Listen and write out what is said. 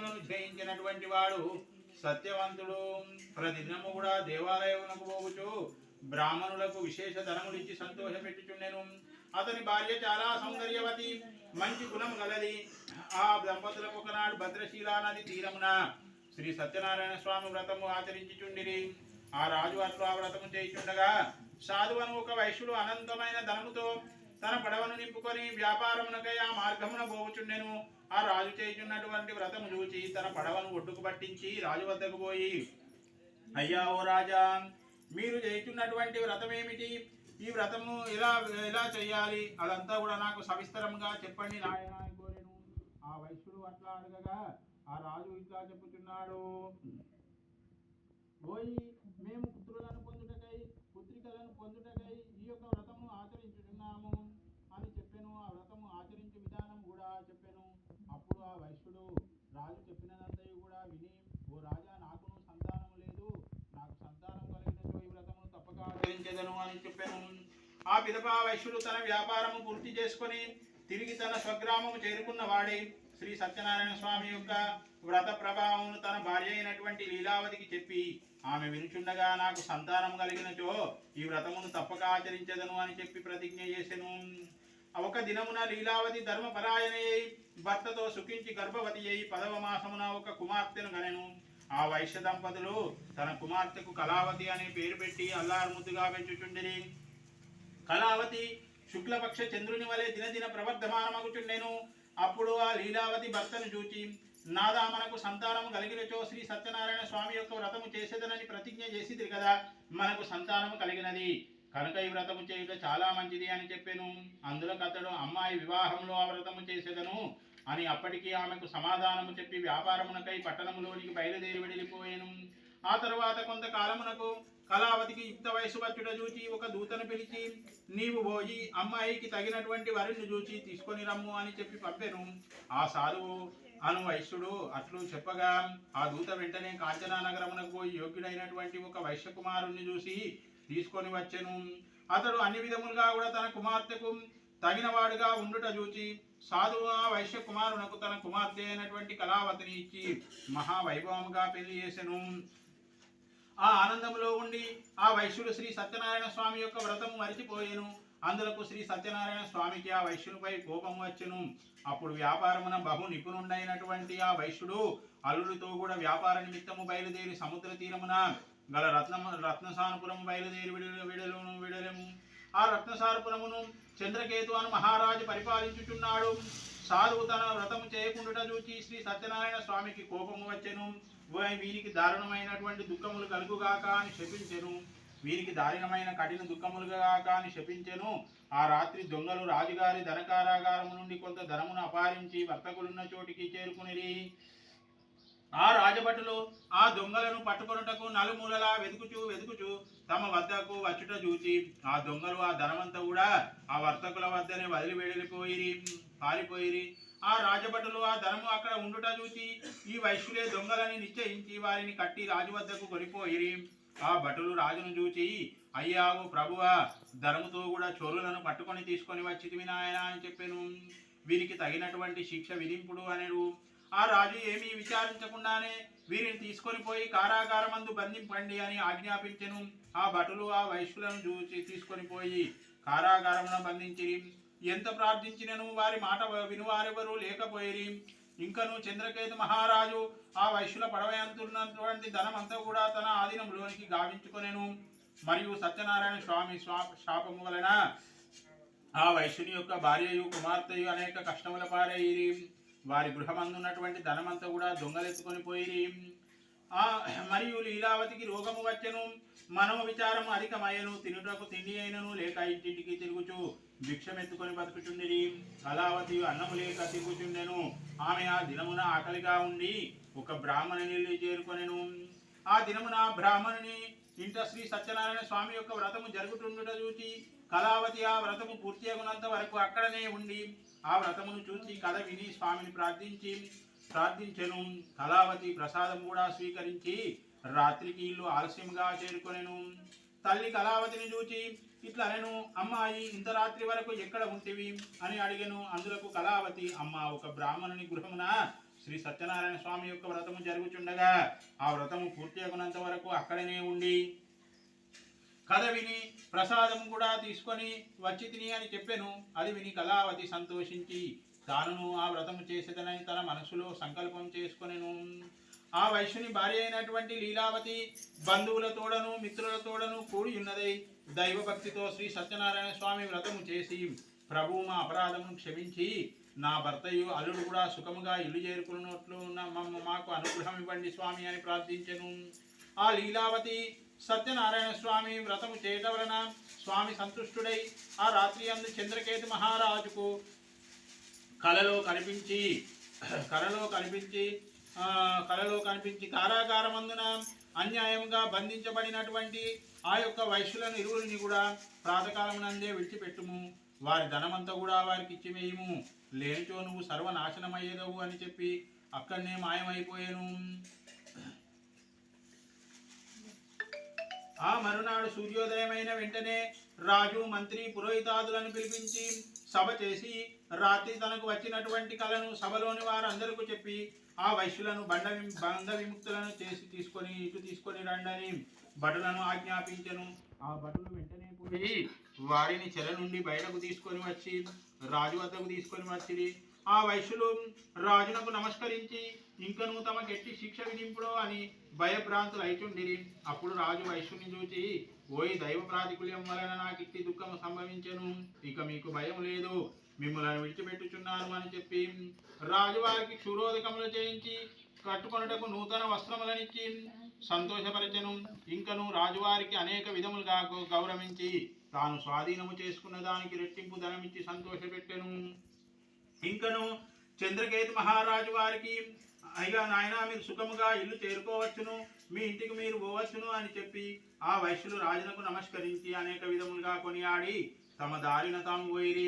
ఇంద్రియములను జయించినటువంటి వాడు సత్యవంతుడు. ప్రతిదినము కూడా దేవాలయమునకు పోవచ్చు బ్రాహ్మణులకు విశేష ధనములిచ్చి సంతోషపెట్టుచుండెను. అతని భార్య చాలా సౌందర్యవతి మంచి గుణం గలది. ఆ దంపతులకు ఒకనాడు భద్రశీలా నది తీరమున శ్రీ సత్యనారాయణ స్వామి వ్రతము ఆచరించుచుండిరి. ఆ రాజు అట్లు ఆ వ్రతము చేయుచుండగా సాధువను ఒక వైశ్యుడు అనంతమైన ధనముతో తన పడవను నింపుకొని వ్యాపారమునకై ఆ మార్గమున పోవుచుండెను. ఆ రాజు చేయుచున్నటువంటి వ్రతము చూచి తన పడవను ఒడ్డుకు పట్టించి రాజు వద్దకు పోయి అయ్యా ఓ రాజా మీరు చేయుచున్నటువంటి వ్రతం ఏమిటి ఈ వ్రతము ఎలా ఎలా చేయాలి? అదంతా కూడా నాకు సవిస్తరంగా చెప్పండి నాయన కోరేను. ఆ వైశ్యుడు అట్లా అడగగా ఆ రాజు ఇట్లా చెప్పుచున్నాడు. పోయి మేము పుత్రులను పొందుటకై పుత్రికలను పొందుటకై ఈ యొక్క వ్రతము ఆచరించుచున్నాము అని చెప్పాను ఆ వ్రతము ఆచరించే విధానం కూడా చెప్పాను అప్పుడు ఆ వైశ్యుడు రాజు చెప్పినదంతయు కూడా విని ఓ రాజా నాకును సంతానము లేదు నాకు సంతానం కలిగినచో ఈ వ్రతమును తప్పక ఆచరించదను అని చెప్పాను. ఆ పిదపా వైశ్యుడు తన వ్యాపారము పూర్తి చేసుకొని తిరిగి తన స్వగ్రామము చేరుకున్న వాడే శ్రీ సత్యనారాయణ స్వామి యొక్క వ్రత ప్రభావమును తన భార్య అయినటువంటి లీలావతికి చెప్పి ఆమె వినుచుండగా నాకు సంతానం కలిగినచో ఈ వ్రతమును తప్పక ఆచరించదను అని చెప్పి ప్రతిజ్ఞ చేసెను. ఒక దినమున లీలావతి ధర్మపరాయణయ్యి భర్తతో సుఖించి గర్భవతి అయి పదవ మాసమున ఒక కుమార్తెను గనెను. ఆ వైశ్య దంపతులు తన కుమార్తెకు కళావతి అనే పేరు పెట్టి అల్లారు ముద్దుగా పెంచుచుండిరి. కళావతి శుక్లపక్ష చంద్రుని వలె దినదిన ప్రవర్ధమానమగుచుండెను. అప్పుడు ఆ లీలావతి భర్తను చూచి నాదా మనకు సంతానం కలిగినచో శ్రీ సత్యనారాయణ స్వామి యొక్క వ్రతము చేసేదనని ప్రతిజ్ఞ చేసింది కదా మనకు సంతానము కలిగినది. కనుక ఈ వ్రతము చేయుట చాలా మంచిది అని చెప్పాను. అందులో అతడు అమ్మాయి వివాహంలో ఆ వ్రతము చేసేదను. అని అప్పటికి ఆమెకు సమాధానము చెప్పి వ్యాపారమునకై పట్టణములోనికి బయలుదేరి వెళ్ళిపోయాను. ఆ తరువాత కొంతకాలమునకు కళావతికి యుక్త వయసు వచ్చుట చూచి ఒక దూతను పిలిచి నీవు పోయి అమ్మాయికి తగినటువంటి వరిని చూచి తీసుకొని రమ్ము అని చెప్పి పంపెను. ఆ సాధువు అను వైశ్యుడు అట్లు చెప్పగా ఆ దూత వెంటనే కాంచనా నగరమునకు పోయి యోగ్యుడైనటువంటి ఒక వైశ్య కుమారుణ్ణి చూసి తీసుకొని వచ్చెను. అతడు అన్ని విధములుగా కూడా తన కుమార్తెకు తగినవాడుగా ఉండుట చూచి సాధువు ఆ వైశ్య కుమారునకు తన కుమార్తె అయినటువంటి కళావతిని ఇచ్చి మహావైభవముగా పెళ్ళి చేసెను. ఆ ఆనందంలో ఉండి ఆ వైశ్యుడు శ్రీ సత్యనారాయణ స్వామి యొక్క వ్రతము మరిచిపోయేను. అందులకు శ్రీ సత్యనారాయణ స్వామికి ఆ వైశ్యునిపై కోపం వచ్చెను. అప్పుడు వ్యాపారమున బహు నిపుణుడైనటువంటి ఆ వైశ్యుడు అల్లుడితో కూడా వ్యాపార నిమిత్తము బయలుదేరి సముద్ర తీరమున గల రత్న సానుపురం బయలుదేరి విడలు విడలును విడలము ఆ రత్నసారపురమును చంద్రకేతు అను మహారాజు పరిపాలించుచున్నాడు. సాధువు తన వ్రతము చేయకుండా చూచి శ్రీ సత్యనారాయణ స్వామికి కోపము వచ్చెను. వీరికి దారుణమైనటువంటి దుఃఖములు కలుగుగాక అని శపించెను. వీరికి దారుణమైన కఠిన దుఃఖములుగా అని శపించెను. ఆ రాత్రి దొంగలు రాజుగారి ధనకారాగారము నుండి కొంత ధనమును అపారించి వర్తకులున్న చోటికి చేరుకునిరి. ఆ రాజభటులు ఆ దొంగలను పట్టుకొనుటకు నలుమూలలా వెతుకుచు వెతుకుచు తమ వద్దకు వచ్చుట చూచి ఆ దొంగలు ఆ ధనమంతా కూడా ఆ వర్తకుల వద్దనే వదిలి వెళ్ళిపోయిరి పారిపోయిరి. ఆ రాజభటులు ఆ ధనము అక్కడ ఉండుట చూచి ఈ వైశ్యులే దొంగలని నిశ్చయించి వారిని కట్టి రాజు వద్దకు కొనిపోయిరి. ఆ భటులు రాజును చూచి అయ్యావు ప్రభువా ధనముతో కూడా చోరులను పట్టుకొని తీసుకొని వచ్చి వినాయన అని చెప్పాను. వీరికి తగినటువంటి శిక్ష విధింపుడు అనేడు ఆ రాజు ఏమీ విచారించకుండానే వీరిని తీసుకొని పోయి కారాగారమందు బంధింపండి అని ఆజ్ఞాపించెను. ఆ భటులు ఆ వైశ్యులను చూచి తీసుకొని పోయి కారాగారమున బంధించిరి. ఎంత ప్రార్థించినను వారి మాట వినువారెవరూ లేకపోయిరి. ఇంకను చంద్రకేతు మహారాజు ఆ వైశ్యుల పడవయంతున్నటువంటి ధనమంతా కూడా తన ఆధీనంలోనికి గావించుకొనెను. మరియు సత్యనారాయణ స్వామి శాపము వలన ఆ వైశ్యుని యొక్క భార్యయు కుమార్తెయు అనేక కష్టముల పారైరి వారి గృహమందున్నటువంటి ధనమంతా కూడా దొంగలెత్తుకొని పోయి ఆ మరియు లీలావతికి రోగము వచ్చెను మనము విచారం అధికమయ్యను తినుటకు తిండి అయినను లేక ఇంటింటికి తిరుగుచు భిక్షమెత్తుకొని బతుకుచుండిరి. కళావతి అన్నము లేక తిరుగుచుండెను ఆమె ఆ దినమున ఆకలిగా ఉండి ఒక బ్రాహ్మణుని చేరుకొనెను. ఆ దినమున బ్రాహ్మణుని ఇంట శ్రీ సత్యనారాయణ స్వామి యొక్క వ్రతము జరుగుతుండుట చూచి కళావతి ఆ వ్రతము పూర్తి అగునంత వరకు అక్కడనే ఉండి ఆ వ్రతమును చూసి కథ విని స్వామిని ప్రార్థించి ప్రార్థించెను. కళావతి ప్రసాదం కూడా స్వీకరించి రాత్రికి ఇల్లు ఆలస్యంగా చేరుకొనెను. తల్లి కళావతిని చూచి ఇట్లా నేను అమ్మాయి ఇంత రాత్రి వరకు ఎక్కడ ఉంటివి? అని అడిగాను. అందులకు కళావతి అమ్మ ఒక బ్రాహ్మణుని గృహమున శ్రీ సత్యనారాయణ స్వామి యొక్క వ్రతము జరుగుచుండగా ఆ వ్రతము పూర్తి అగునంత వరకు అక్కడనే ఉండి కథ విని ప్రసాదం కూడా తీసుకొని వచ్చి తిని అని చెప్పెను. అది విని కళావతి సంతోషించి తానును ఆ వ్రతము చేసేదనని తన మనసులో సంకల్పం చేసుకొనెను. ఆ వైశ్యుని భార్య అయినటువంటి లీలావతి బంధువులతోడను మిత్రులతోడను మిత్రుల తోడను కూడి ఉన్నదై దైవభక్తితో శ్రీ సత్యనారాయణ స్వామి వ్రతము చేసి ప్రభు మా అపరాధమును క్షమించి నా భర్తయు అల్లుడు కూడా సుఖముగా ఇల్లు చేరుకున్నట్లు ఉన్న మమ్మ మాకు అనుగ్రహం ఇవ్వండి స్వామి అని ప్రార్థించను. ఆ లీలావతి సత్యనారాయణ స్వామి వ్రతము చేయటం వలన స్వామి సంతుష్టుడై ఆ రాత్రి అందు చంద్రకేతు మహారాజుకు కలలో కనిపించి కలలో కనిపించి కలలో కనిపించి కారాగారమందున అన్యాయంగా బంధించబడినటువంటి ఆ యొక్క వైశ్యులను ఇరువురిని కూడా ప్రాతకాలమునందే విడిచిపెట్టుము. వారి ధనమంతా కూడా వారికి ఇచ్చివేయము. లేనిచో నువ్వు సర్వనాశనమయ్యేదవు అని చెప్పి అక్కడనే మాయమైపోయాను. ఆ మరునాడు సూర్యోదయమైన వెంటనే రాజు మంత్రి పురోహితాదులను పిలిపించి సభ చేసి రాత్రి తనకు వచ్చినటువంటి కళను సభలోని వారందరికీ చెప్పి ఆ వైశ్యులను బండ బంధ విముక్తులను చేసి తీసుకొని ఇటు తీసుకొని రండని భటులను ఆజ్ఞాపించను. ఆ భటులు వెంటనే పోయి వారిని చెర నుండి బయటకు తీసుకొని వచ్చి రాజు వద్దకు తీసుకొని వచ్చి ఆ వైశ్యులు రాజునకు నమస్కరించి ఇంకను తమకెట్టి శిక్ష విధింపుడో అని భయభ్రాంతులు అయిచుండిరి. అప్పుడు రాజు వైశ్యుని చూచి ఓయ్ దైవ ప్రాతికూల్యం వలన నాకు ఇట్టి దుఃఖము సంభవించను. ఇక మీకు భయం లేదు. మిమ్మల్ని విడిచిపెట్టుచున్నాను అని చెప్పి రాజువారికి క్షురోదకములు చేయించి కట్టుకొనుటకు నూతన వస్త్రములనిచ్చి సంతోషపరచను. ఇంకను రాజువారికి అనేక విధములుగా గౌరవించి తాను స్వాధీనము చేసుకున్న దానికి రెట్టింపు ధనమిచ్చి సంతోషపెట్టెను. ఇంకను చంద్రకేతు మహారాజు వారికి అయ్యా నాయన మీరు సుఖముగా ఇల్లు చేరుకోవచ్చును మీ ఇంటికి మీరు పోవచ్చును అని చెప్పి ఆ వైశ్యులు రాజునకు నమస్కరించి అనేక విధములుగా కొనియాడి తమ దారిన తాము పోయిరి.